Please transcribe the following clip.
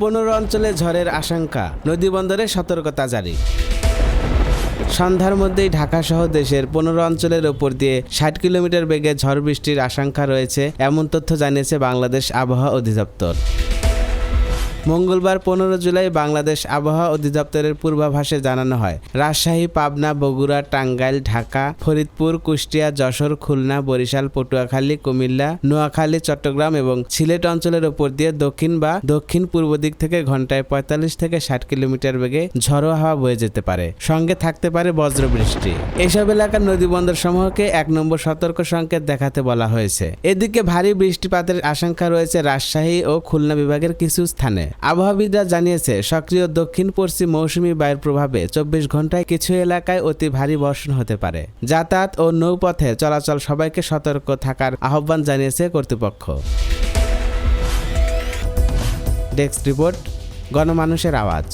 পনেরো অঞ্চলে ঝড়ের আশঙ্কা নদীবন্দরে সতর্কতা জারি। সন্ধ্যার মধ্যেই ঢাকা সহ দেশের পনেরো অঞ্চলের ওপর দিয়ে ষাট কিলোমিটার বেগে ঝড় বৃষ্টির আশঙ্কা রয়েছে, এমন তথ্য জানিয়েছে বাংলাদেশ আবহাওয়া অধিদপ্তর। মঙ্গলবার পনেরো জুলাই বাংলাদেশ আবহাওয়া অধিদপ্তরের পূর্বাভাসে জানানো হয়। রাজশাহী, পাবনা, বগুড়া, টাঙ্গাইল, ঢাকা, ফরিদপুর, কুষ্টিয়া, যশোর, খুলনা, বরিশাল, পটুয়াখালী, কুমিল্লা, নোয়াখালী, চট্টগ্রাম এবং সিলেট অঞ্চলের উপর দিয়ে দক্ষিণ বা দক্ষিণ পূর্ব দিক থেকে ঘন্টায় পঁয়তাল্লিশ থেকে ষাট কিলোমিটার বেগে ঝড়ো হাওয়া বয়ে যেতে পারে। সঙ্গে থাকতে পারে বজ্রবৃষ্টি এসব এলাকার নদীবন্দর সমূহকে এক নম্বর সতর্ক সংকেত দেখাতে বলা হয়েছে। এদিকে ভারী বৃষ্টিপাতের আশঙ্কা রয়েছে রাজশাহী ও খুলনা বিভাগের কিছু স্থানে। আবহাওয়াবিদরা জানিয়েছে, সক্রিয় দক্ষিণ পশ্চিম মৌসুমী বায়ুর প্রভাবে চব্বিশ ঘন্টায় কিছু এলাকায় অতি ভারী বর্ষণ হতে পারে। যাতায়াত ও নৌপথে চলাচল সবাইকে সতর্ক থাকার আহ্বান জানিয়েছে কর্তৃপক্ষ। ডেস্ক রিপোর্ট, গণমানুষের আওয়াজ।